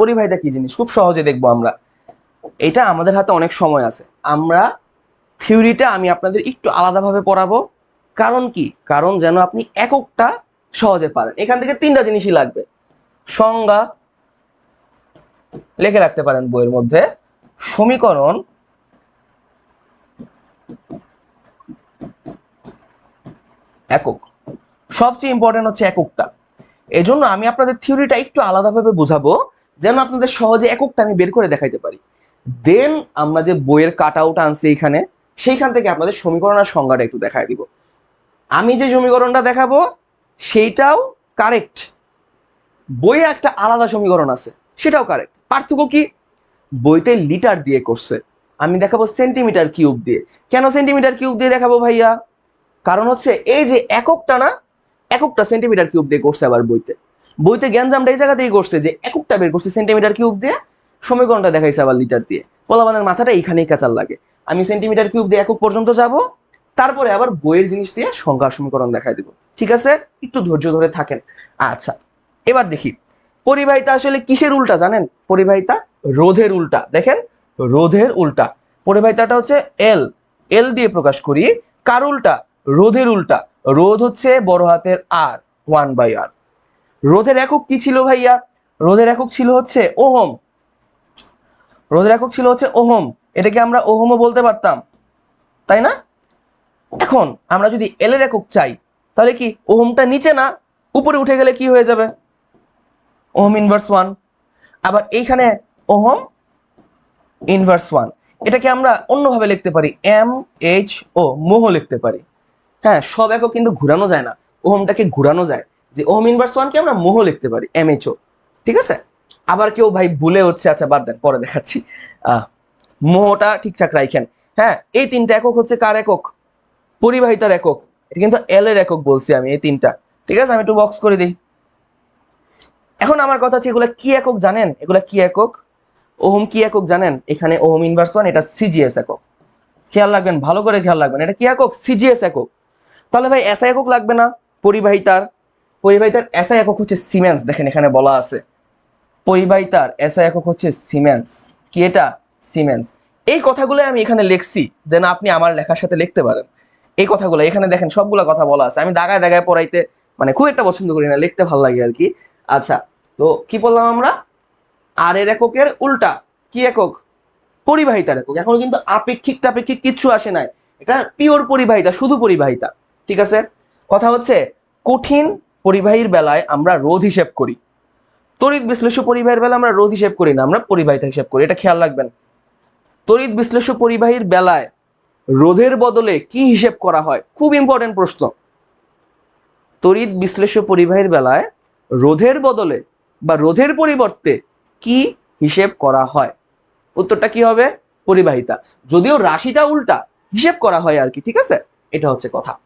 পরিবাহিতা কি জিনিস? খুব সহজে দেখব আমরা। এটা আমাদের হাতে অনেক সময় আছে। আমরা থিওরিটা আমি আপনাদের একটু আলাদাভাবে পড়াবো। কারণ কি? কারণ যেন আপনি এককটা সহজে পারেন। এখান থেকে তিনটা জিনিসই লাগবে। সংজ্ঞা লিখে রাখতে পারেন বইয়ের মধ্যে। সমীকরণ একক। সবচেয়ে ইম্পর্টেন্ট হচ্ছে এককটা। এজন্য আমি আপনাদের থিওরিটা একটু আলাদাভাবে বুঝাবো। যেন আপনাদের সহজে এককটা আমি বের করে দেখাইতে পারি। দেন আমরা যে বইয়ের কাট আউট আনছি এখানে, সেইখান থেকে আপনাদের সমীকরণ আর সংজ্ঞাটা একটু দেখাই দিব। আমি যে সমীকরণটা দেখাবো, সেইটাও কারেক্ট বইয়ে একটা আলাদা সমীকরণ আছে, সেটাও কারেক্ট পার্থক্য কি? বইতে লিটার দিয়ে করছে। আমি দেখাবো সেন্টিমিটার কিউব দিয়ে। কেন সেন্টিমিটার কিউব দিয়ে দেখাবো ভাইয়া? কারণ হচ্ছে এই যে এককটা না, এককটা সেন্টিমিটার কিউব দিয়ে করছে আবার বইতে। বইতে গ্যাঞ্জামটা এই জায়গাতেই করছে যে এককটা বের করছে সেন্টিমিটার কিউব দিয়ে, সমীকরণটা দেখাইছে আবার লিটার দিয়ে। পোলাবানের মাথাটা এইখানেই কাঁচার লাগে। আমি সেন্টিমিটার কিউব দিয়ে একক পর্যন্ত যাব, তারপরে আবার বইয়ের জিনিস দিয়ে সংখ্যার সমীকরণ দেখাই দিব। ঠিক আছে? একটু ধৈর্য ধরে থাকেন। আচ্ছা এবার দেখি। পরিবাহিতা আসলে কিসের উল্টা জানেন? পরিবাহিতা রোধের উল্টা। দেখেন, রোধের উল্টা। পরিবাহিতাটা হচ্ছে এল এল দিয়ে প্রকাশ করি। কার উল্টা? রোধের উল্টা। রোধ হচ্ছে বড় হাতের আর ওয়ান বাই আর রোধের একক কি ছিল ভাইয়া? রোধের একক ছিল হচ্ছে ওহম। রোধের একক ছিল হচ্ছে ওহম। এটাকে আমরা ওহমও বলতে পারতাম, তাই না? এখন আমরা যদি এল এর একক চাই, তাহলে কি ওহমটা নিচে না, উপরে উঠে গেলে কি হয়ে যাবে? ওহম ইনভার্স ওয়ান আবার এইখানে ওহম ইনভার্স ওয়ান এটাকে আমরা অন্যভাবে লিখতে পারি এম এইচ ও মোহ লিখতে পারি। হ্যাঁ সব একক কিন্তু ঘুরানো যায় না। ওহমটাকে ঘুরানো যায়। যে ওহম ইনভার্স ওয়ানকে আমরা মোহ লিখতে পারি এম এইচ ও ঠিক আছে? আবার কেউ ভাই ভুলে হচ্ছে আচ্ছা বাদ দেন, পরে দেখাচ্ছি। মোহটা ঠিকঠাক রাখেন হ্যাঁ এই তিনটা একক হচ্ছে কার একক? পরিবাহিতার একক। এটা কিন্তু এল এর একক বলছি আমি, এই তিনটা। ঠিক আছে, আমি একটু বক্স করে দিই। এখন আমার কথা হচ্ছে, এগুলা কি একক জানেন? এগুলা কি একক? ওহম কি একক জানেন? এখানে ওহম ইনভার্স ওয়ান এটা সিজিএস একক। খেয়াল রাখবেন, ভালো করে খেয়াল রাখবেন। এটা কি একক? সিজিএস একক। তাহলে ভাই এসআই একক লাগবে না? পরিবাহিতার পরিবাহিতার এসআই একক হচ্ছে সিমেন্স দেখেন এখানে বলা আছে। পরিবাহিতার এসআই একক হচ্ছে সিমেন্স কি এটা? সিমেন্স এই কথাগুলো আমি এখানে লিখছি, যেন আপনি আমার লেখার সাথে লিখতে পারেন। এই কথাগুলো, এখানে দেখেন সবগুলা কথা বলা আছে। আমি দাগায় দাগায় পড়াইতে মানে খুব একটা পছন্দ করি না, লিখতে ভালো লাগে আর কি। আচ্ছা তো কি বললাম আমরা? আর এর এককের উল্টা। কি একক? পরিবাহিতার একক। এখন কিন্তু আপেক্ষিক তাপেক্ষিক কিচ্ছু আসে নাই। এটা পিওর পরিবাহিতা, শুধু পরিবাহিতা। ঠিক আছে? কথা হচ্ছে কঠিন পরিবাহীর বেলায় আমরা রোধ হিসেব করি। তড়িৎ বিশ্লেষ্য পরিবাহীর বেলায় আমরা রোধ হিসেব করি না, আমরা পরিবাহিতা হিসেব করি, এটা খেয়াল রাখবেন। তড়িৎ বিশ্লেষ্য পরিবাহীর বেলায় রোধের বদলে কি হিসেব করা হয়? খুব ইম্পর্টেন্ট প্রশ্ন। তড়িৎ বিশ্লেষ্য পরিবাহীর বেলায় রোধের বদলে বা রোধের পরিবর্তে কি হিসেব করা হয়? উত্তরটা কি হবে? পরিবাহিতা। যদিও রাশিটা উল্টা, হিসেব করা হয় আর কি, ঠিক আছে? এটা হচ্ছে কথা।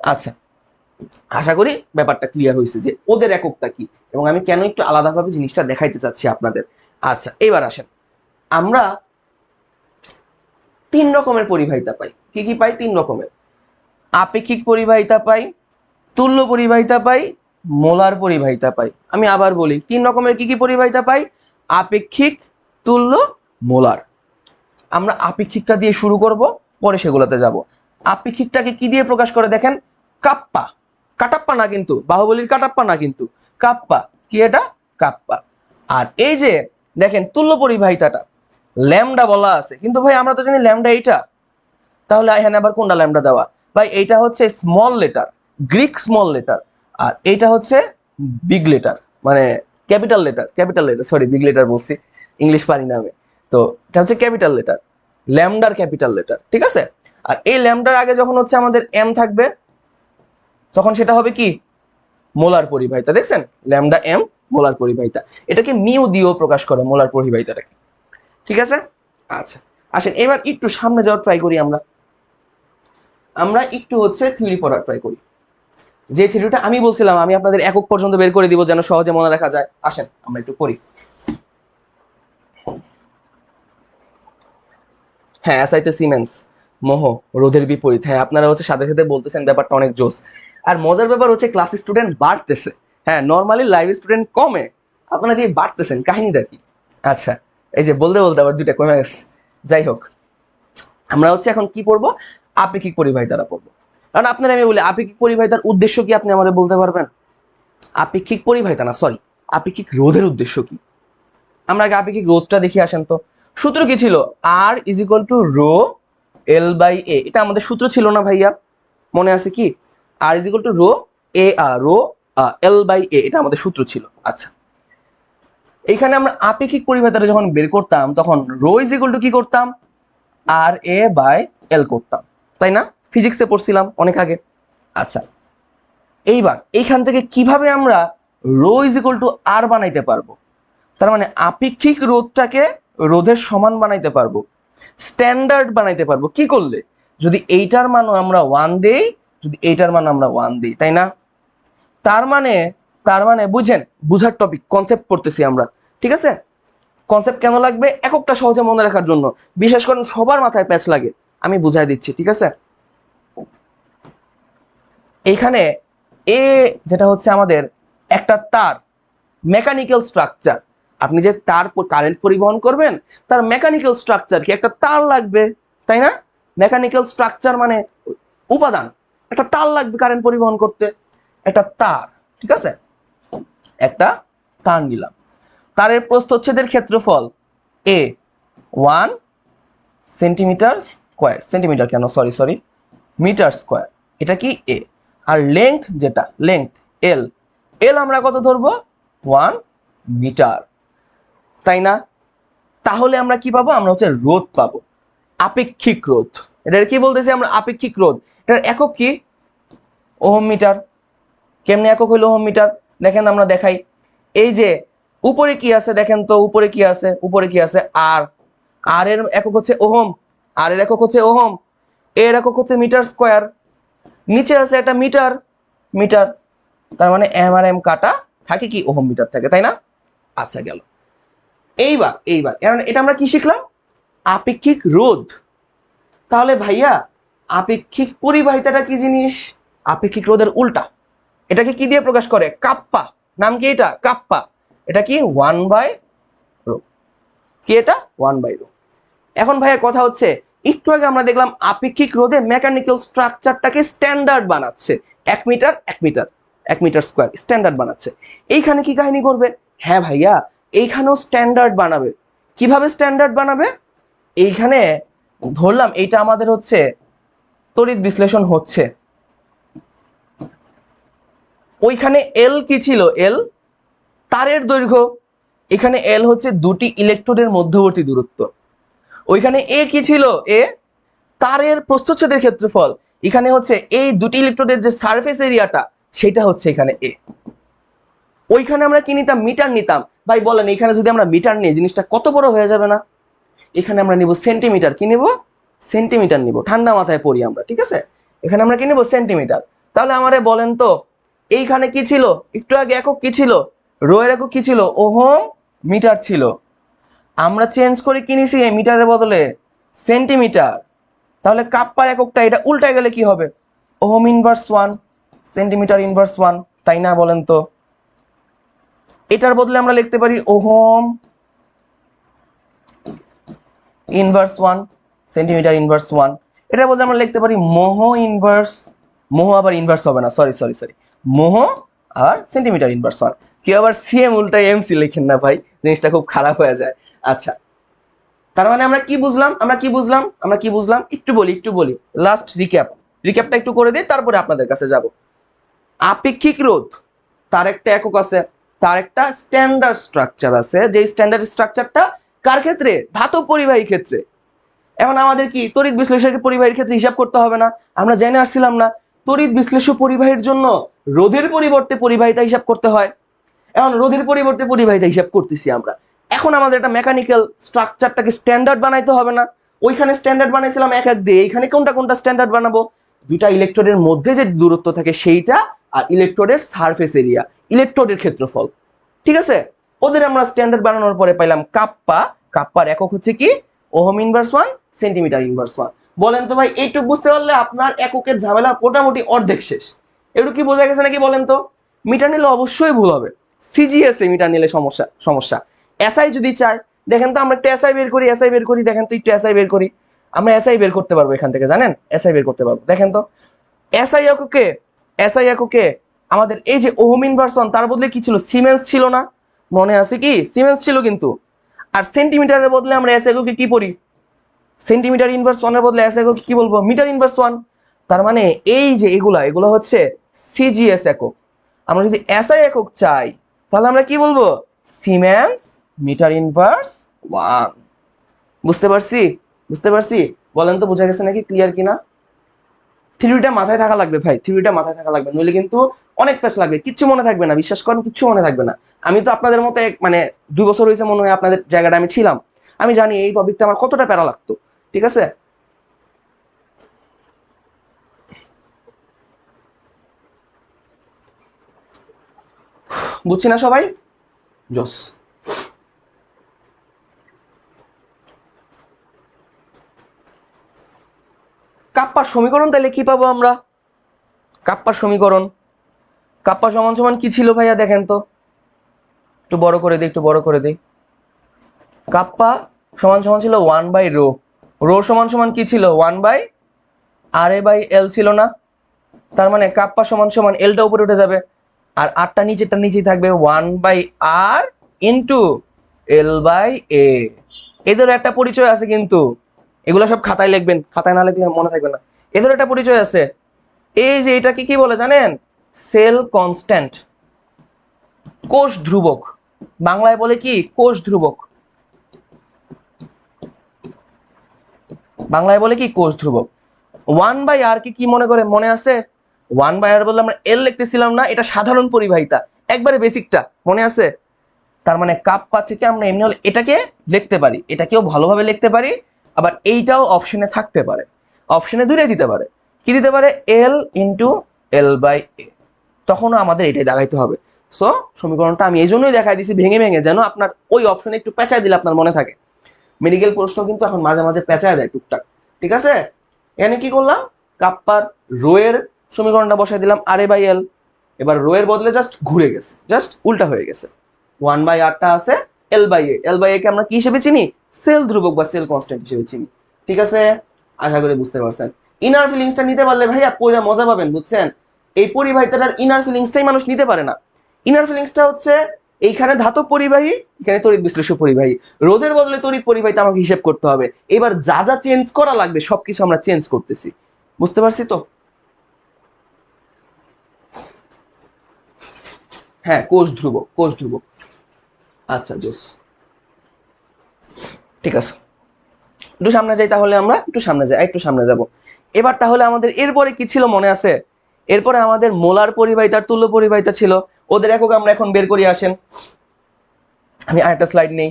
আচ্ছা আশা করি ব্যাপারটা ক্লিয়ার হয়েছে যে ওদের এককটা কি এবং আমি কেন একটু আলাদাভাবে জিনিসটা দেখাইতে চাচ্ছি আপনাদের। আচ্ছা এবার আসেন। আমরা তিন রকমের পরিবাহিতা পাই। কি কি পাই? তিন রকমের। আপেক্ষিক পরিবাহিতা পাই, তুল্য পরিবাহিতা পাই, মোলার পরিবাহিতা পাই। আমি আবার বলি, তিন রকমের কি কি পরিবাহিতা পাই? আপেক্ষিক, তুল্য, মোলার। আমরা আপেক্ষিকটা দিয়ে শুরু করব, পরে সেগুলোতে যাব। আপেক্ষিকটাকে কি দিয়ে প্রকাশ করে দেখেন? কাপ্পা। কাটাপ্পা না কিন্তু, বাহুবলীর কাটাপ্পা না কিন্তু, কাপ্পা। কি এটা? কাপ্পা। আর এই যে, দেখেন, তুল্য পরিবাহিতাটা, ল্যামডা বলা আছে। কিন্তু ভাই, আমরা তো জানি ল্যামডা এইটা। তাহলে এখানে আবার কোনটা ল্যামডা দেওয়া? ভাই, এইটা হচ্ছে small letter Greek small letter আর এইটা হচ্ছে বিগ লেটার মানে capital letter capital letter sorry big letter বলছি ইংলিশ পারি না আমি। তো এটা হচ্ছে ক্যাপিটাল লেটার ল্যামডার ক্যাপিটাল লেটার ঠিক আছে? আর এই ল্যামডার আগে যখন হচ্ছে আমাদের এম থাকবে তখন সেটা হবে কি? মোলার পরিবাহিতা। দেখছেন? ল্যামডা এম, মোলার পরিবাহিতা। এটাকে মিউ দিয়েও প্রকাশ করে মোলার পরিবাহিতাটাকে। ঠিক আছে? আচ্ছা আসেন, এবার একটু সামনে যাওয়ার ট্রাই করি আমরা। আমরা একটু হচ্ছে থিওরি পড়ার ট্রাই করি। যে থিওরিটা আমি বলছিলাম, আমি আপনাদের একক পর্যন্ত বের করে দিব যেন সহজে মনে রাখা যায়। আসেন, আমরা একটু করি হ্যাঁ অ্যাসাইতে সিমেন্স মোহ, রোধের বিপরীত। হ্যাঁ আপনারা হচ্ছে সাথে সাথে বলতেছেন ব্যাপারটা অনেক জোস। আর মজার ব্যাপার হচ্ছে ক্লাস স্টুডেন্ট বাড়তেছে। হ্যাঁ নর্মালি লাইভ স্টুডেন্ট কমে, আপনারা দিয়ে বাড়তেছেন, কাহিনীটা কি? আচ্ছা এই যে বলতে বলতে আবার দুইটা কমে গেছে। যাই হোক, আমরা হচ্ছে এখন কি পড়ব? আপেক্ষিক পরিবাহিতারা পড়ব। কারণ আপনারা আমি বলি, আপেক্ষিক পরিবাহিতার উদ্দেশ্য কি আপনি আমাদের বলতে পারবেন? আপেক্ষিক পরিবাহিতা না সরি আপেক্ষিক রোধের উদ্দেশ্য কি? আমরা আগে আপেক্ষিক রোধটা দেখে আসেন তো। সূত্র কি ছিল? R is equal to rho L by A এটা আমাদের সূত্র ছিল না ভাইয়া। মনে আছে কি? R is equal to rho A R rho L by A, এটা আমাদের সূত্র ছিল। আচ্ছা। এইখানে আমরা আপেক্ষিক পরিবাহিতাটা যখন বের করতাম, তখন রো ইজ ইকুয়াল টু কি করতাম? আর এ বাই এল করতাম। তাই না? ফিজিক্সে পড়ছিলাম অনেক আগে। আচ্ছা। এইবার এইখান থেকে কীভাবে আমরা rho is equal to R বানাইতে পারব? তার মানে আপেক্ষিক রোধটাকে রোধের সমান বানাইতে পারব। স্ট্যান্ডার্ড বানাইতে পারব। কি করলে? যদি এইটার মানও আমরা ওয়ান দেই যদি এইটার মান আমরা ওয়ান দিই, তাই না? তার মানে তার মানে বুঝেন, বুঝার টপিক কনসেপ্ট পড়তেছি আমরা, ঠিক আছে? কনসেপ্ট কেন লাগবে? এককটা সহজে মনে রাখার জন্য। বিশেষ করে সবার মাথায় প্যাচ লাগে, আমি বুঝাই দিচ্ছি, ঠিক আছে? এইখানে এ যেটা হচ্ছে আমাদের একটা তার মেকানিক্যাল স্ট্রাকচার আপনি যে তার কারেন্ট পরিবহন করবেন, তার মেকানিক্যাল স্ট্রাকচার কি? একটা তার লাগবে, তাই না? মেকানিক্যাল স্ট্রাকচার মানে উপাদান। একটা তার লাগবে কারেন্ট পরিবহন করতে। একটা তার, ঠিক আছে? একটা তার নিলাম তারের প্রস্থচ্ছেদের ক্ষেত্রফল A one centimetre square centimetre কেন? সরি সরি মিটার স্কোয়ার এটা কি এ আর লেংথ যেটা লেংথ এল এল আমরা কত ধরবো? ওয়ান মিটার তাই না? তাহলে আমরা কি পাবো? আমরা হচ্ছে রোধ পাবো। আপেক্ষিক রোধ। এটার কি বলতেছি আমরা? আপেক্ষিক রোধ। এটার একক কি? Ohm metre. কেমনে একক হইল ওহম মিটার? দেখেন আমরা দেখাই। এই যে, উপরে কি আছে দেখেন তো, উপরে কি আছে, উপরে কি আছে? আর। আর এর একক হচ্ছে ওহম। আর এর একক হচ্ছে ওহম। এর একক হচ্ছে মিটার স্কোয়ার। নিচে আছে একটা মিটার। মিটার। তার মানে এম আর এম কাটা থাকে কি ওহম মিটার থাকে, তাই না? আচ্ছা গেল। এইবার এইবার। এর- এটা আমরা কি শিখলাম? আপেক্ষিক রোধ। তাহলে ভাইয়া আপেক্ষিক পরিবাহিতাটা কি জিনিস? আপেক্ষিক রোধের উল্টা। এটাকে কি দিয়ে প্রকাশ করে? কাপ্পা। নাম কি এটা? কাপ্পা। এটা কি? One by rho. কি এটা? One by rho. এখন ভাইয়া কথা হচ্ছে, একটু আগে আমরা দেখলাম আপেক্ষিক রোধে মেকানিক্যাল স্ট্রাকচারটাকে স্ট্যান্ডার্ড বানাচ্ছে। এক মিটার এক মিটার এক মিটার স্কোয়ার স্ট্যান্ডার্ড বানাচ্ছে। এইখানে কি কাহিনী করবে হ্যাঁ ভাইয়া, এইখানেও স্ট্যান্ডার্ড বানাবে। কীভাবে স্ট্যান্ডার্ড বানাবে? এইখানে ধরলাম, এইটা আমাদের হচ্ছে তড়িৎ বিশ্লেষণ হচ্ছে। ওইখানে এল কি ছিল? এল তারের দৈর্ঘ্য। এখানে এল হচ্ছে দুটি ইলেকট্রোডের মধ্যবর্তী দূরত্ব। ওইখানে এ কি ছিল? এ তারের প্রস্থচ্ছেদের ক্ষেত্রফল। এখানে হচ্ছে এই দুটি ইলেকট্রোডের যে সারফেস এরিয়াটা সেটা হচ্ছে এখানে এ ওইখানে আমরা কি নিতাম? মিটার নিতাম। ভাই, বলেন, এখানে যদি আমরা মিটার নিই, জিনিসটা কত বড় হয়ে যাবে না? এখানে আমরা নিব সেন্টিমিটার কি নিব? সেন্টিমিটার নিব। ঠান্ডা মাথায় পড়ি আমরা, ঠিক আছে? এখানে আমরা কি নিব? সেন্টিমিটার। তাহলে আমারে বলেন তো, এইখানে কি ছিল? একটু আগে একক কি ছিল? রো এর একক কি ছিল? ওহম মিটার ছিল। আমরা চেঞ্জ করে কিনেছি এই মিটারের বদলে? সেন্টিমিটার। তাহলে কাপ্পার এককটা, এটা উল্টায় গেলে কি হবে? Ohm inverse one centimetre inverse one তাই না বলেন তো? এটার বদলে আমরা লিখতে পারি ohm inverse one centimetre inverse one এটার বদলে আমরা লিখতে পারি মোহ ইনভার্স মোহ আবার ইনভার্স হবে না সরি সরি সরি মোহ আর সেন্টিমিটার ইনভার্স ওয়ান কেউ আবার সিএম উল্টায় এমসি লেখেন না ভাই, জিনিসটা খুব খারাপ হয়ে যায়। আচ্ছা তার মানে আমরা কি বুঝলাম? আমরা কি বুঝলাম? আমরা কি বুঝলাম? একটু বলি একটু বলি। লাস্ট রিক্যাপ রিক্যাপটা একটু করে দিই তারপরে আপনাদের কাছে যাব। আপেক্ষিক রোধ, তার একটা একক আছে। তার একটা স্ট্যান্ডার্ড স্ট্রাকচার আছে। যে স্ট্যান্ডার্ড স্ট্রাকচারটা কার ক্ষেত্রে? ধাতব পরিবাহী ক্ষেত্রে। এখন আমাদের কি তড়িৎ বিশ্লেষক পরিবাহীর ক্ষেত্রে হিসাব করতে হবে না? আমরা জেনে আসছিলাম না, তড়িৎ বিশ্লেষক পরিবাহীর জন্য রোধের পরিবর্তে পরিবাহিতা হিসাব করতে হয়। এখন রোধের পরিবর্তে পরিবাহিতা হিসাব করতেছি আমরা। এখন আমাদের একটা মেকানিক্যাল স্ট্রাকচারটাকে স্ট্যান্ডার্ড বানাইতে হবে না। ওইখানে স্ট্যান্ডার্ড বানাইছিলাম এক এক দিয়ে, এইখানে কোনটা কোনটা স্ট্যান্ডার্ড বানাবো? দুইটা ইলেকট্রোডের মধ্যে যে দূরত্ব থাকে সেইটা আর ইলেকট্রোডের সারফেস এরিয়া ইলেকট্রোডের ক্ষেত্রফল। ঠিক আছে? ওদের আমরা স্ট্যান্ডার্ড বানানোর পরে পাইলাম কাপ্পা। কাপ্পার একক হচ্ছে কি? Ohm inverse one centimetre inverse one বলেন তো ভাই এইটুকু বুঝতে পারলে আপনার এককের ঝামেলা মোটামুটি অর্ধেক শেষ। এটুকু কি বোঝা গেছে নাকি বলেন তো? মিটার নিলে অবশ্যই ভুল হবে। সিজিএস মিটার নিলে সমস্যা সমস্যা। এসআই যদি চাই দেখেন তো আমরা একটু এসআই বের করি এসআই বের করি, দেখেন তো একটু এসআই বের করি। আমরা এসআই বের করতে পারব এখান থেকে, জানেন? এসআই বের করতে পারব। দেখেন তো এসআই এককে এসআই এককে আমাদের এই যে ওহম ইনভার্সন তার বদলে কি ছিল? সিমেন্স ছিল না। মনে আছে কি? সিমেন্স ছিল কিন্তু। আর সেন্টিমিটারের বদলে আমরা এসআই এককে কি পড়ি সেন্টিমিটার ইনভার্স ওয়ানের বদলে এস একক কি বলব? মিটার ইনভার্স ওয়ান তার মানে এই যে এগুলা, এগুলো হচ্ছে সিজিএস একক। আমরা যদি এসআই একক চাই, তাহলে আমরা কি বলব? সিমেন্স মিটার ইনভার্স ওয়ান বুঝতে পারছি? বুঝতে পারছি? বলেন তো, বোঝা গেছে নাকি ক্লিয়ার কিনা? থিওরিটা মাথায় থাকা লাগবে ভাই থিওরিটা মাথায় থাকা লাগবে। নইলে কিন্তু অনেক পেশ লাগবে, কিচ্ছু মনে থাকবে না, বিশ্বাস করেন, কিচ্ছু মনে থাকবে না। আমি তো আপনাদের মতো মানে দুই বছর হয়েছে মনে হয় আপনাদের জায়গাটা আমি ছিলাম। আমি জানি এই টপিকটা আমার কতটা প্যারা লাগতো। ঠিক আছে? বুঝছি না সবাই? জস। কাপ্পার সমীকরণ তাহলে কি পাবো আমরা? কাপ্পার সমীকরণ। কাপ্পা সমান সমান কি ছিল ভাইয়া দেখেন তো? একটু বড় করে দিই একটু বড় করে দিই কাপ্পা সমান সমান ছিল ওয়ান বাই রো রো সমান সমান কি ছিল? One by R A by L ছিল না। তার মানে কাপ্পা সমান সমান এলটা উপরে উঠে যাবে। আর আরটা নিচেরটা নিচেই থাকবে one by R into L by A এদের একটা পরিচয় আছে কিন্তু। এগুলো সব খাতায় লিখবেন। খাতায় না লিখলে মনে থাকবে না। এদের একটা পরিচয় আছে। এই যে এটাকে কি বলে জানেন? Cell constant. কোষ ধ্রুবক বাংলায় বলে কি? কোষ ধ্রুবক বাংলায় বলে কি কোষ ধ্রুবক? ওয়ান বাই আর কি কি মনে করে? মনে আছে? ওয়ান বাই আর বললে আমরা এল লিখতেছিলাম না, এটা সাধারণ পরিবাহিতা, একবারে বেসিকটা মনে আছে? তার মানে কাপ্পা থেকে আমরা এমনি হলে এটাকে লিখতে পারি, এটাকেও ভালোভাবে লিখতে পারি, আবার এইটাও অপশনে থাকতে পারে। অপশনে দূরে দিতে পারে। কি দিতে পারে? এল ইন্টু এল বাই এ তখনও আমাদের এটাই দেখাইতে হবে। সো সমীকরণটা আমি এই জন্যই দেখাই দিছি, ভেঙে ভেঙে, যেন আপনার ওই অপশনে একটু পেঁচায় দিলে আপনার মনে থাকে। মেডিকেল প্রশ্ন কিন্তু এখন মাঝে মাঝে পেঁচায় দেয় টুকটাক। ঠিক আছে? এখানে কি করলাম? কাপ্পার রোয়ের সমীকরণটা বসাই দিলাম আর এ বাই এল। এবার রোয়ের বদলে জাস্ট ঘুরে গেছে। জাস্ট উল্টা হয়ে গেছে। ওয়ান বাই আরটা আছে এল বাই এ এল বাই এ কে আমরা কি হিসেবে চিনি? সেল ধ্রুবক বা সেল কনস্ট্যান্ট হিসেবে চিনি। ঠিক আছে? আশা করি বুঝতে পারছেন। ইনার ফিলিংসটা নিতে পারলে ভাইয়া পয়লা মজা পাবেন, বুঝছেন? এই পরিবাহিতাটার ইনার ফিলিংসটাই মানুষ নিতে পারে না। ইনার ফিলিংসটা হচ্ছে এইখানে ধাতব পরিবাহী, এখানে তড়িৎ বিশ্লেষক পরিবাহী। রোধের বদলে তড়িৎ পরিবাহিতা আমাকে হিসেব করতে হবে। এবার যা যা চেঞ্জ করা লাগবে, সবকিছু আমরা চেঞ্জ করতেছি। বুঝতে পারছি তো? হ্যাঁ কোষ ধ্রুব কোষ ধ্রুব আচ্ছা জোস। ঠিক আছে। একটু সামনে যাই তাহলে আমরা, একটু সামনে যাই, একটু সামনে যাব। এবার তাহলে আমাদের এরপরে কি ছিল মনে আছে? এরপরে আমাদের মোলার পরিবাহিতার তুল্য পরিবাহিতা ছিল। ওদের একক আমরা এখন বের করি, আসেন। আমি আরেকটা স্লাইড নেই।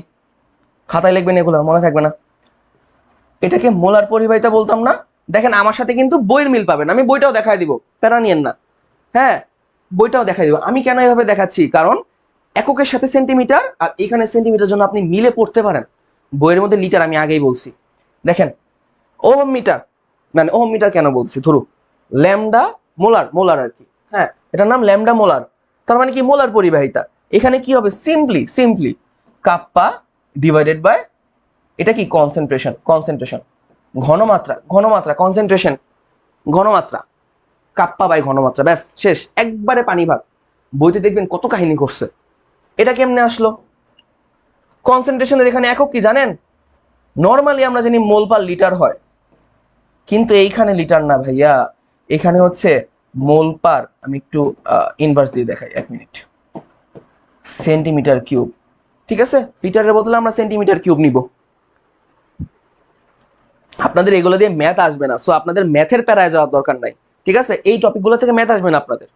খাতায় লিখবেন এগুলো, মনে থাকবে না। এটাকে মোলার পরিবাহিতা বলতাম না। দেখেন, আমার সাথে কিন্তু বইয়ের মিল পাবেন। আমি বইটাও দেখাই দিব, প্যারা নিয়েন না। হ্যাঁ বইটাও দেখাই দিব। আমি কেন এভাবে দেখাচ্ছি? কারণ এককের সাথে সেন্টিমিটার আর এখানে সেন্টিমিটার জন্য আপনি মিলে পড়তে পারেন। বইয়ের মধ্যে লিটার আমি আগেই বলছি। দেখেন, ওহম মিটার। মানে ওহম মিটার কেন বলছি? ধরু ল্যামডা মোলার মোলার আর কি। হ্যাঁ এটার নাম ল্যামডা মোলার। তার মানে কি? মোলার পরিবাহিতা। এখানে কি হবে? Simply simply kappa divided by এটা কি? কনসেন্ট্রেশন কনসেন্ট্রেশন ঘনমাত্রা ঘনমাত্রা কনসেন্ট্রেশন ঘনমাত্রা, কাপ্পা বাই ঘনমাত্রা। ব্যাস, শেষ। একবারে পানি ভাগ। বইতে দেখবেন কত কাহিনী করছে এটা কেমনে আসলো? কনসেন্ট্রেশনের এখানে একক কি জানেন? নর্মালি আমরা জানি মোল পার লিটার হয়। কিন্তু এইখানে লিটার না ভাইয়া। এখানে হচ্ছে মোল পার, আমি একটু ইনভার্স দিয়ে দেখাই, এক মিনিট সেন্টিমিটার কিউব ঠিক আছে? লিটারের বদলে আমরা সেন্টিমিটার কিউব নিব। আপনাদের এগুলো দিয়ে ম্যাথ আসবে না সো আপনাদের ম্যাথের প্যারায় যাওয়ার দরকার নাই, ঠিক আছে? এই টপিকগুলো থেকে ম্যাথ আসবে না আপনাদের।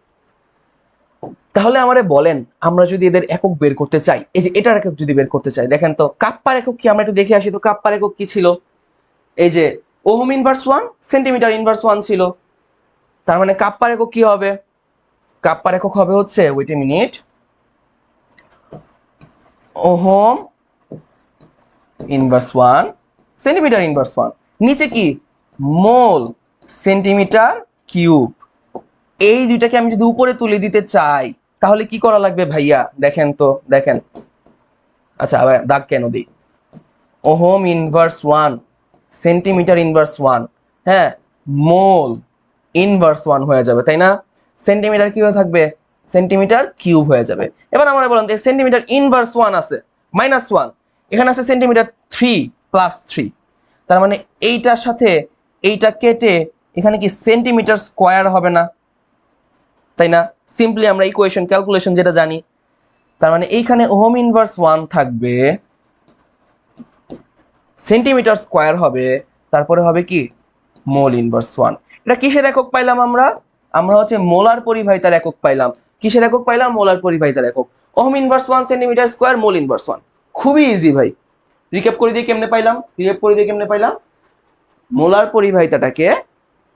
তাহলে আমারে বলেন, আমরা যদি এদের একক বের করতে চাই, এই যে এটার একক যদি বের করতে চাই, দেখেন তো কাপ্পার একক কি? আমরা একটু দেখে আসি তো কাপ্পার একক কি ছিল? এই যে, ohm inverse one centimetre inverse one ছিল। তার মানে কাপ্পার একক কি হবে? কাপ্পার একক হবে হচ্ছে wait a minute ohm inverse one centimetre inverse one নিচে কি? মোল সেন্টিমিটার কিউব এই দুইটাকে আমি যদি উপরে তুলে দিতে চাই, তাহলে কি করা লাগবে ভাইয়া? দেখেন তো, দেখেন। আচ্ছা আবার দাগ কেন দিই? Ohm inverse one centimetre inverse one হ্যাঁ মোল ইনভার্স ওয়ান হয়ে যাবে, তাই না? সেন্টিমিটার কি হয়ে থাকবে? সেন্টিমিটার কিউব হয়ে যাবে। এবার আমরা বললাম যে সেন্টিমিটার ইনভার্স ওয়ান আছে মাইনাস ওয়ান এখানে আছে সেন্টিমিটার থ্রি প্লাস থ্রি তার মানে এইটার সাথে এইটা কেটে এখানে কি সেন্টিমিটার স্কোয়ার হবে না? তাই না? সিম্পলি আমরা ইকুয়েশন ক্যালকুলেশন যেটা জানি। তার মানে এইখানে ওহম ইনভার্স ওয়ান থাকবে সেন্টিমিটার স্কোয়ার হবে, তারপরে হবে কি? মোল ইনভার্স ওয়ান এটা কিসের একক পাইলাম আমরা? আমরা হচ্ছে মোলার পরিবাহিতার একক পাইলাম। কিসের একক পাইলাম? মোলার পরিবাহিতার একক। Ohm inverse one centimetre square mole inverse one খুবই ইজি ভাই। রিক্যাপ করে দিয়ে কেমনে পাইলাম? রিক্যাপ করে দিয়ে কেমনে পাইলাম? মোলার পরিবাহিতাটাকে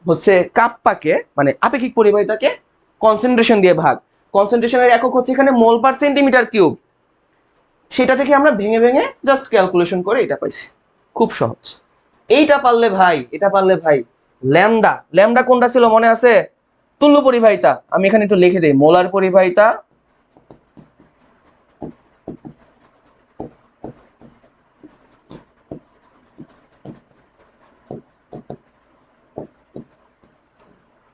হচ্ছে কাপ্পাকে মানে আপেক্ষিক পরিবাহিতাকে কনসেন্ট্রেশন দিয়ে ভাগ। কনসেন্ট্রেশনের একক হচ্ছে এখানে মোল পার সেন্টিমিটার কিউব সেটা থেকে আমরা ভেঙে ভেঙে জাস্ট ক্যালকুলেশন করে এটা পাইছি। খুব সহজ। এইটা পারলে ভাই, এটা পারলে ভাই ল্যামডা। ল্যামডা কোনটা ছিল মনে আছে? তুল্য পরিবাহিতা। আমি এখানে একটু লিখে দিই। মোলার পরিবাহিতা।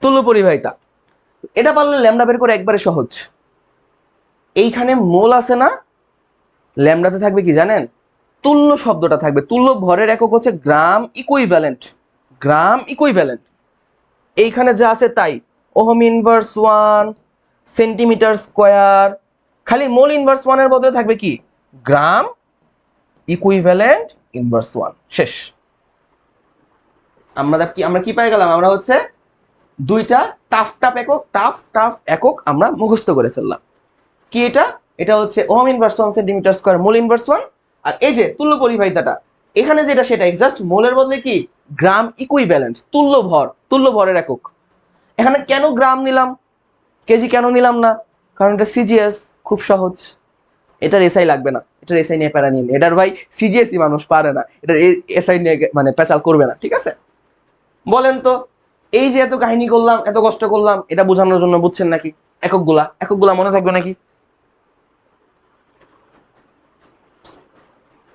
তুল্য পরিবাহিতা। এটা পারলে ল্যামডা বের করে একবারে সহজ। এইখানে মোল আছে না? ল্যামডাতে থাকবে কি জানেন? তুল্য শব্দটা থাকবে। তুল্য ভরের একক হচ্ছে গ্রাম ইকুইভ্যালেন্ট গ্রাম ইকুইভ্যালেন্ট এইখানে যা আছে তাই। Ohm inverse one centimetre square খালি মোল ইনভার্স ওয়ানের বদলে থাকবে কি? গ্রাম ইকুইভ্যালেন্ট ইনভার্স ওয়ান শেষ। আমরা কি আমরা কি পাই গেলাম? আমরা হচ্ছে দুইটা টাফ টাফ একক টাফ টাফ একক আমরা মুখস্থ করে ফেললাম। কি এটা? এটা হচ্ছে ohm inverse one centimetre square mole inverse one আর এই যে তুল্য পরিবাহিতাটা, এখানে যেটা সেটা জাস্ট মোলের বদলে কি? গ্রাম ইকুইভ্যালেন্ট তুল্য ভর তুল্য ভরের একক। এখানে কেন গ্রাম নিলাম? কেজি কেন নিলাম না? কারণ এটা সিজিএস খুব সহজ। এটার এসআই লাগবে না। এটার এসআই নিয়ে প্যারা নিয়ে এটার ভাই সিজিএসই মানুষ পারে না। এটার এসআই নিয়ে মানে পেঁচাল করবে না, ঠিক আছে? বলেন তো, এই যে এত কাহিনী করলাম, এত কষ্ট করলাম, এটা বোঝানোর জন্য বুঝছেন নাকি? এককগুলা। এককগুলা মনে থাকবে নাকি?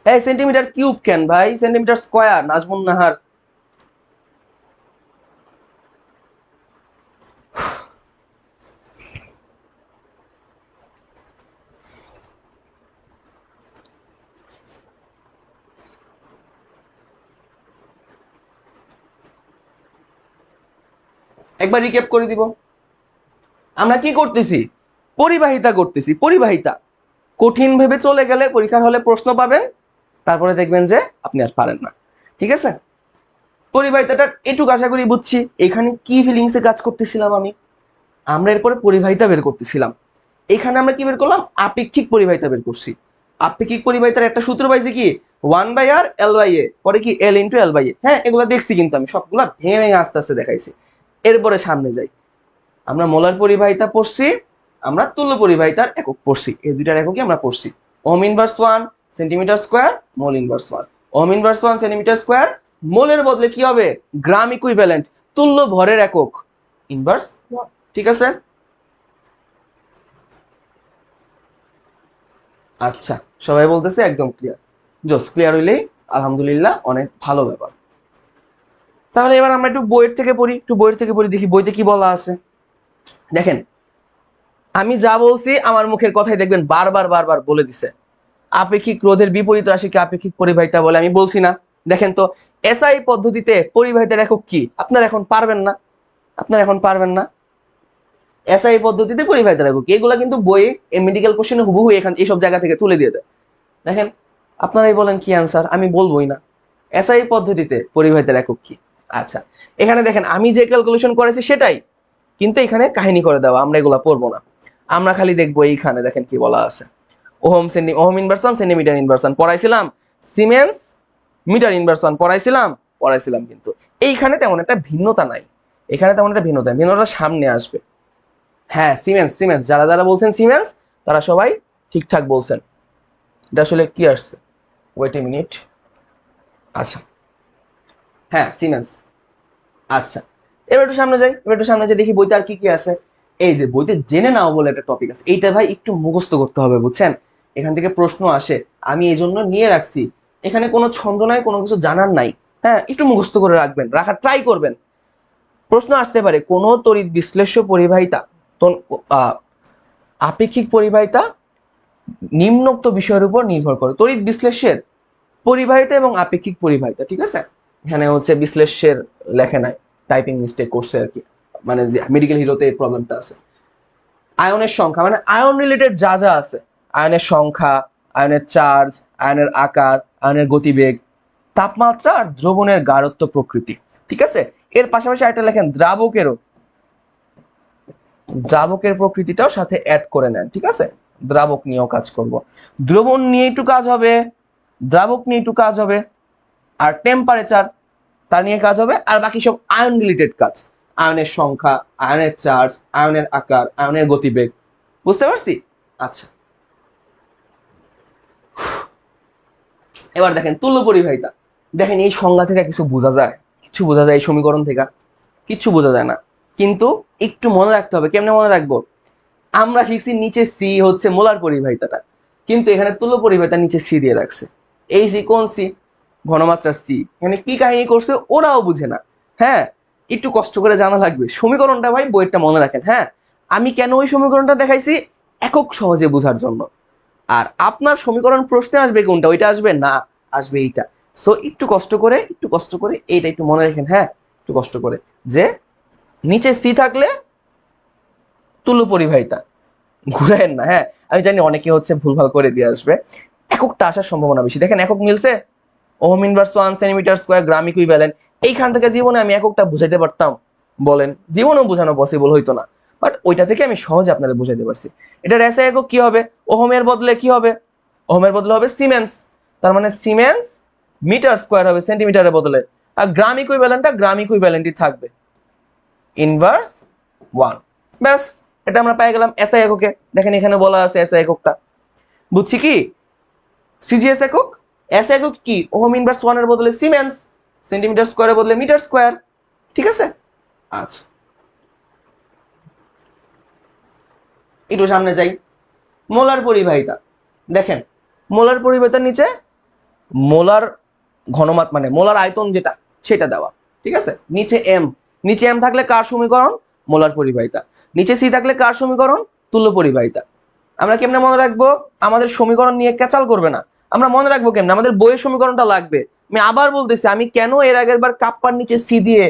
এই সেন্টিমিটার কিউব কেন ভাই? Centimetre square Nazmun Nahar. একবার রিক্যাপ করে দিব। আমরা কি করতেছি? পরিবাহিতা করতেছি, পরিবাহিতা। কঠিন ভেবে চলে গেলে পরীক্ষার হলে প্রশ্ন পাবেন, তারপরে দেখবেন যে আপনি আর পারেন না। ঠিক আছে? পরিবাহিতাটা এটুকু আশা করি বুঝছি, এখানে কি ফিলিংসে কাজ করতেছিলাম আমি? আমরা এরপরে পরিবাহিতা বের করতেছিলাম। এখানে আমরা কি বের করলাম? আপেক্ষিক পরিবাহিতা বের করছি। আপেক্ষিক পরিবাহিতার একটা সূত্র পাইছি কি? One by R L by A পরে কি এল ইন্টু এল বাই এ হ্যাঁ এগুলো দেখছি কিন্তু আমি, সবগুলা ভেঙে ভেঙে আস্তে আস্তে দেখাইছি। এরপরে সামনে যাই। আমরা মোলার পরিবাহিতা পড়ছি, আমরা তুল্য পরিবাহিতার একক পড়ছি। এই দুইটার এককই আমরা পড়ছি। Ohm inverse one centimetre square mole inverse one ohm inverse one centimetre square মোলের বদলে কি হবে? গ্রাম ইকুইভ্যালেন্ট তুল্য ভরের একক। ইনভার্স ঠিক আছে? আচ্ছা সবাই বলতেছে একদম ক্লিয়ার জোস ক্লিয়ার হইলেই আলহামদুলিল্লাহ, অনেক ভালো ব্যাপার। তাহলে এবার আমরা একটু বইয়ের থেকে পড়ি, একটু বইয়ের থেকে পড়ি, দেখি বইতে কি বলা আছে। দেখেন, আমি যা বলছি আমার মুখের কথাই দেখবেন বারবার বারবার বলে দিছে। আপেক্ষিক রোধের বিপরীত রাশিকে আপেক্ষিক পরিবাহিতা বলে? আমি বলছি না। দেখেন তো, এসআই পদ্ধতিতে পরিবাহিতার একক কি? আপনারা এখন পারবেন না। আপনারা এখন পারবেন না। এসআই পদ্ধতিতে পরিবাহিতার একক? এগুলা কিন্তু বইয়ে মেডিকেল কোশ্চেনে হুবহু এখান, এইসব জায়গা থেকে তুলে দিয়ে দেয়। দেখেন, আপনারাই বলেন কি অ্যান্সার আমি বলবোই না। এসআই পদ্ধতিতে পরিবাহিতার একক কি? আচ্ছা এখানে দেখেন, আমি যে ক্যালকুলেশন করেছি সেটাই, কিন্তু এখানে কাহিনী করে দেওয়া, আমরা এগুলা পড়ব না। আমরা খালি দেখব এইখানে, দেখেন কি বলা আছে। Ohm centi, ohm inversion centimetre inversion পড়াইছিলাম। Siemens metre inversion পড়াইছিলাম পড়াইছিলাম কিন্তু। এইখানে তেমন একটা ভিন্নতা নাই। এখানে তেমন একটা ভিন্নতা ভিন্নতা সামনে আসবে। হ্যাঁ সিমেন্স সিমেন্স যারা যারা বলছেন সিমেন্স তারা সবাই ঠিকঠাক বলছেন। এটা আসলে কি আসছে? ওয়েট এ মিনিট আচ্ছা। হ্যাঁ সিমেন্স আচ্ছা এবার একটু সামনে যাই, এবার একটু সামনে যাই দেখি বইতে আর কি কি আছে। এই যে, বইতে জেনে নাও বলে একটা টপিক আছে। এইটা ভাই একটু মুখস্থ করতে হবে, বুঝছেন? এখান থেকে প্রশ্ন আসে। আমি এই জন্য নিয়ে রাখছি। এখানে কোনো ছন্দ নাই, কোনো কিছু জানার নাই। হ্যাঁ একটু মুখস্থ করে রাখবেন, রাখার ট্রাই করবেন। প্রশ্ন আসতে পারে, কোন তড়িৎ বিশ্লেষ্য পরিবাহিতা আপেক্ষিক পরিবাহিতা নিম্নোক্ত বিষয়ের উপর নির্ভর করে। তড়িৎ বিশ্লেষ্যের পরিবাহিতা এবং আপেক্ষিক পরিবাহিতা, ঠিক আছে? এখানে হচ্ছে বিশ্লেষ্যের লেখে নাই টাইপিং মিস্টেক করছে আর কি। মানে যে মেডিকেল হিরোতে এই প্রবলেমটা আছে। আয়নের সংখ্যা মানে আয়ন রিলেটেড যা যা আছে। আয়নের সংখ্যা, আয়নের চার্জ আয়নের আকার, আয়নের গতিবেগ, তাপমাত্রা আর দ্রবণের গাঢ়ত্ব প্রকৃতি। ঠিক আছে? এর পাশাপাশি আরেকটা লেখেন, দ্রাবকেরও। দ্রাবকের প্রকৃতিটাও সাথে অ্যাড করে নেন, ঠিক আছে? দ্রাবক নিয়েও কাজ করব। দ্রবণ নিয়ে একটু কাজ হবে, দ্রাবক নিয়ে একটু কাজ হবে। আর টেম্পারেচার তা নিয়ে কাজ হবে, আর বাকি সব আয়ন রিলেটেড কাজ। আয়নের সংখ্যা আয়নের চার্জ আয়নের আকার আয়নের গতিবেগ। বুঝতে পারছি? আচ্ছা। এবার দেখেন তুল্য পরিবাহিতা। দেখেন এই সংজ্ঞা থেকে কিছু বোঝা যায়। কিছু বোঝা যায় এই সমীকরণ থেকে। কিচ্ছু বোঝা যায় না। কিন্তু একটু মনে রাখতে হবে, কেমনে মনে রাখব? আমরা শিখছি নিচে সি হচ্ছে মোলার পরিবাহিতাটা। কিন্তু এখানে তুল্য পরিবাহিতা নিচে সি দিয়ে রাখছে। এই সি কোন সি ঘনমাত্রার সি। মানে কি কাহিনী করছে ওরাও বুঝে না। হ্যাঁ একটু কষ্ট করে জানা লাগবে। সমীকরণটা ভাই বইয়েরটা মনে রাখেন হ্যাঁ? আমি কেন ওই সমীকরণটা দেখাইছি? একক সহজে বোঝার জন্য। আর আপনার সমীকরণ প্রশ্নে আসবে কোনটা? ওইটা আসবে? না, আসবে এইটা। সো একটু কষ্ট করে, একটু কষ্ট করে এইটা একটু মনে রাখেন হ্যাঁ? একটু কষ্ট করে। যে নিচে সি থাকলে তুলো পরিবাহিতা। ঘুরেন না হ্যাঁ? আমি জানি অনেকে হচ্ছে ভুলভাল করে দিয়ে আসবে। এককটা আসার সম্ভাবনা বেশি। দেখেন, একক মিলছে? Ohm inverse one centimetre square gram equivalent এইখান থেকে জীবনে আমি এককটা বুঝাইতে পারতাম। বলেন, জীবনেও বোঝানো পসিবল হইতো না। বাট ওইটা থেকে আমি সহজে আপনাদের বুঝাইতে পারছি। এটার এসে একক কি হবে? ওহমের বদলে কি হবে? ওহমের বদলে হবে সিমেন্স তার মানে সিমেন্স মিটার স্কোয়ার হবে সেন্টিমিটারের বদলে। আর গ্রাম ইকুইভ্যালেন্টটা গ্রাম ইকুইভ্যালেন্টই থাকবে। ইনভার্স ওয়ান ব্যাস, এটা আমরা পেয়ে গেলাম এসআই এককে। দেখেন এখানে বলা আছে এসআই এককটা। বুঝছি কি? সিজিএস একক? এস একক কি? ওহম ইনভার্স ওয়ানের বদলে সিমেন্স, সেন্টিমিটার স্কোয়ারের বদলে মিটার স্কোয়ার। ঠিক আছে? আচ্ছা। একটু সামনে যাই। মোলার পরিবাহিতা। দেখেন, মোলার পরিবাহিতার নিচে মোলার ঘনমাত মানে মোলার আয়তন যেটা, সেটা দেওয়া। ঠিক আছে? নিচে এম। নিচে এম থাকলে কার সমীকরণ? মোলার পরিবাহিতা। নিচে সি থাকলে কার সমীকরণ? তুল্য পরিবাহিতা। আমরা কেমনে মনে রাখব? আমাদের সমীকরণ নিয়ে ক্যাচাল করবে না। আমরা মনে রাখব কেমনে? আমাদের বইয়ের সমীকরণটা লাগবে। আমি আবার বলতেছি, আমি কেন এর আগের বার কাপ্পার নিচে সি দিয়ে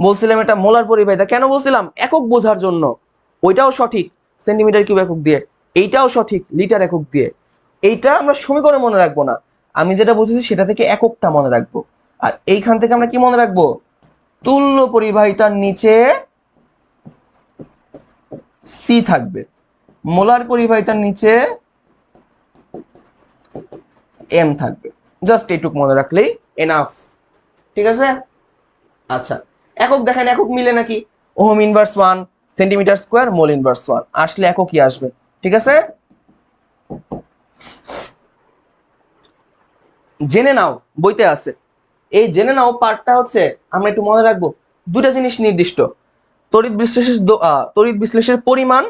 বলছিলাম এটা মোলার পরিবাহিতা? কেন বলছিলাম? একক বোঝার জন্য। ওইটাও সঠিক। সেন্টিমিটার কিউব একক দিয়ে। এইটাও সঠিক, লিটার একক দিয়ে। এইটা আমরা সমীকরণ মনে রাখব না। আমি যেটা বুঝেছি সেটা থেকে এককটা মনে রাখব। আর এইখান থেকে আমরা কি মনে রাখব? তুল্য পরিবাহিতার নিচে সি থাকবে। মোলার পরিবাহিতার নিচে এম থাকবে। জাস্ট এইটুক মনে রাখলেই এনাফ ঠিক আছে? আচ্ছা একক দেখেন, একক মিলে নাকি? Ohm inverse one centimetre square mole inverse one আসলে এককই আসবে। ঠিক আছে? জেনে নাও, বইতে আছে। এই জেনে নাও পার্টটা হচ্ছে, আমরা একটু মনে রাখব দুটা জিনিস নির্দিষ্ট। তড়িৎ বিশ্লেষের তড়িৎ বিশ্লেষের পরিমাণ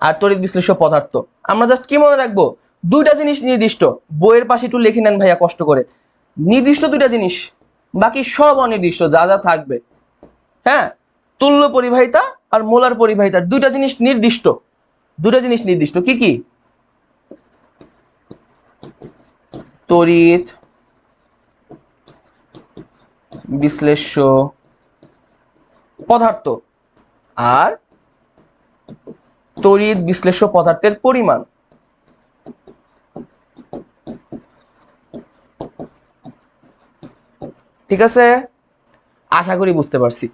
আর তড়িৎ বিশ্লেষ্য পদার্থ। আমরা জাস্ট কি মনে রাখব? দুইটা জিনিস নির্দিষ্ট। বইয়ের পাশে একটু লিখে নেন ভাইয়া, কষ্ট করে। নির্দিষ্ট দুইটা জিনিস, বাকি সব অনির্দিষ্ট, যা যা থাকবে। হ্যাঁ? তুল্য পরিবাহিতা আর মোলার পরিবাহিতা, দুইটা জিনিস নির্দিষ্ট। দুটা জিনিস নির্দিষ্ট, কি কি? তড়িৎ, বিশ্লেষ্য, পদার্থ আর তড়িৎ বিশ্লেষ্য পদার্থের পরিমাণ। ঠিক আছে? আশা করি বুঝতে পারছি।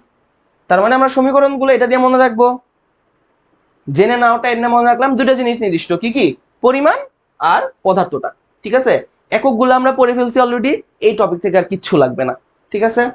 তার মানে আমরা সমীকরণগুলো এটা দিয়ে মনে রাখব। জেনে নাওটা এনে মনে রাখলাম, দুটো জিনিস নির্দিষ্ট। কি কি? পরিমাণ আর পদার্থটা। ঠিক আছে? এককগুলো আমরা পড়ে ফেলছি অলরেডি এই টপিক থেকে আর কিচ্ছু লাগবে না। ঠিক আছে?